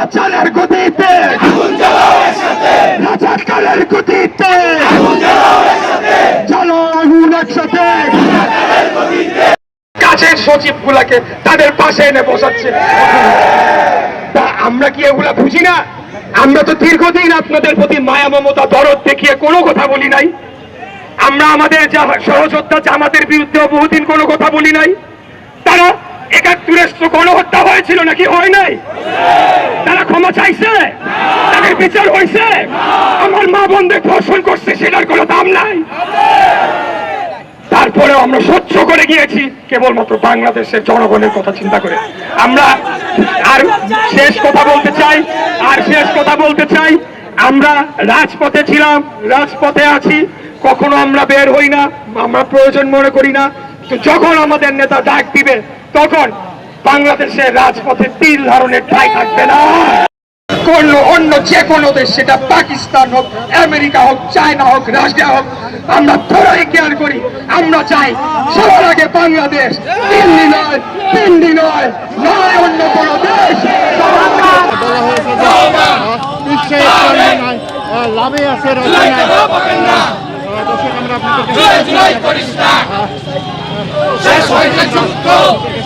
স্বৈরাচারের গতিতে রাজাকারের গতিতে চলো আগুন একসাথে। কাছের সচিব গুলাকে তাদের পাশে এনে বসাচ্ছে। তা আমরা কি এগুলা বুঝি না? আমরা তো দীর্ঘদিন আপনাদের প্রতি মায়া মমতা দরদ দেখিয়ে কোনো কথা বলি নাই। আমরা আমাদের যা- সহযোদ্ধা জামাতের বিরুদ্ধে বহুদিন কোনো কথা বলি নাই। তারা একাত্তরের গণহত্যা হয়েছিল নাকি? হয় নাই। তারা ক্ষমা চাইছে? তাদের বিচার হয়েছে? আমার মা বোনদের ধর্ষণ করছে, সেটার কোনো দাম নাই। তারপরেও আমরা সহ্য করে গিয়েছি, কেবলমাত্র বাংলাদেশের জনগণের কথা চিন্তা করে। আমরা আর শেষ কথা বলতে চাই, আর শেষ কথা বলতে চাই, আমরা রাজপথে ছিলাম, রাজপথে আছি, কখনো আমরা বের হই না, আমরা প্রয়োজন মনে করি না তো যখন আমাদের নেতা ডাক দিবে তখন বাংলাদেশের রাজপথে তিন ধরনের ঠাই থাকবে না কোন অন্য যে কোনো দেশ সেটা পাকিস্তান হোক আমেরিকা হোক চায়না হোক রাশিয়া হোক আমরা থোড়াই কেয়ার করি আমরা চাই সবার আগে বাংলাদেশ দিল্লি নয় দিল্লি নয় নয় অন্য কোনো দেশ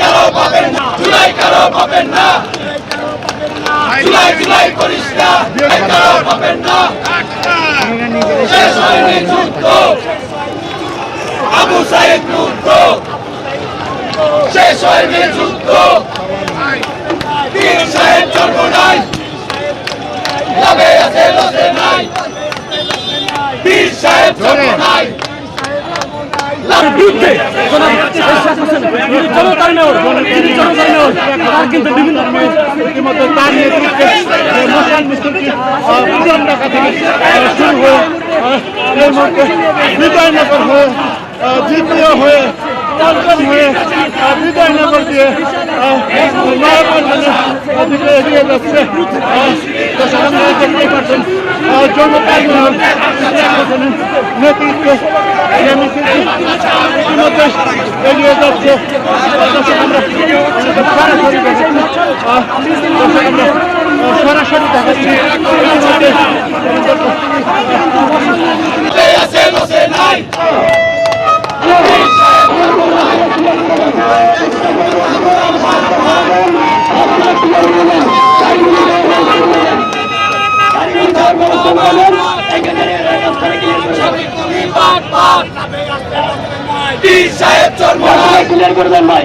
কারও পাবেন না, জুলাই কারও পাবেন না। জুলাই জুলাই করিস না কারও পাবেন না। শেষ হয়নি যুদ্ধ। আবু যুদ্ধ। শেষ হয়নি যুদ্ধ। বীর সাহেব জন্ম নাই লাভে আছে নাই। বীর সাহেব জন্ম নাই বিরুদ্ধে তার কিন্তু বিভিন্ন ইতিমধ্যে তার নেতৃত্বে যে মুসলিম মিছিলটি আহ, পুরান ঢাকা থেকে আহ, শুরু হয়ে আহ, এর মধ্যে বিজয়নগর হয়ে আহ, দ্বিতীয় হয়ে পঞ্চম হয়ে আহ, বিজয়নগর দিয়ে আহ, নয়াপল্টনের দিকে এগিয়ে যাচ্ছে আহ, দর্শক আপনারা দেখতেই পাচ্ছেন আহ, জনতার মেয়র শেখ হোসেনের নেতৃত্বে যে মিছিলটি ইতিমধ্যে এগিয়ে যাচ্ছে দর্শক আমরা সরাসরি সরাসরি দেখাচ্ছি সাহেব নাই ক্লিয়ার করবেন ভাই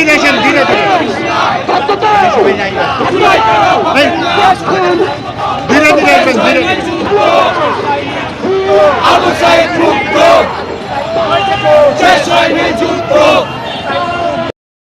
ধীরে আসেন ধীরে ধীরে। ধীরে ধীরে এসেন ধীরে